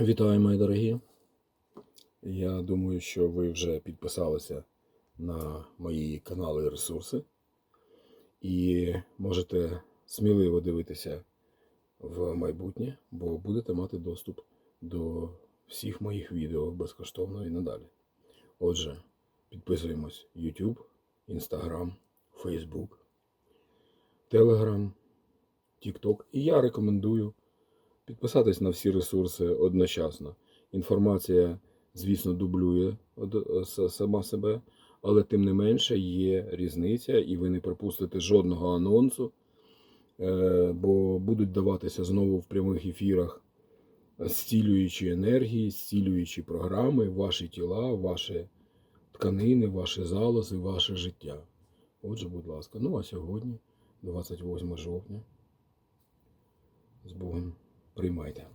Вітаю, мої дорогі. Я думаю, що ви вже підписалися на мої канали і ресурси і можете сміливо дивитися в майбутнє, бо будете мати доступ до всіх моїх відео безкоштовно і надалі. Отже, підписуємось YouTube, Instagram, Facebook, Telegram, TikTok. І я рекомендую підписатись на всі ресурси одночасно. Інформація, звісно, дублює сама себе, але тим не менше є різниця, і ви не пропустите жодного анонсу, е, бо будуть даватися знову в прямих ефірах зцілюючі енергії, зцілюючі програми, ваші тіла, ваші тканини, ваші залози, ваше життя. Отже, будь ласка, ну а сьогодні, 28 жовтня, з Богом приймайте.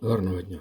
Гарного дня.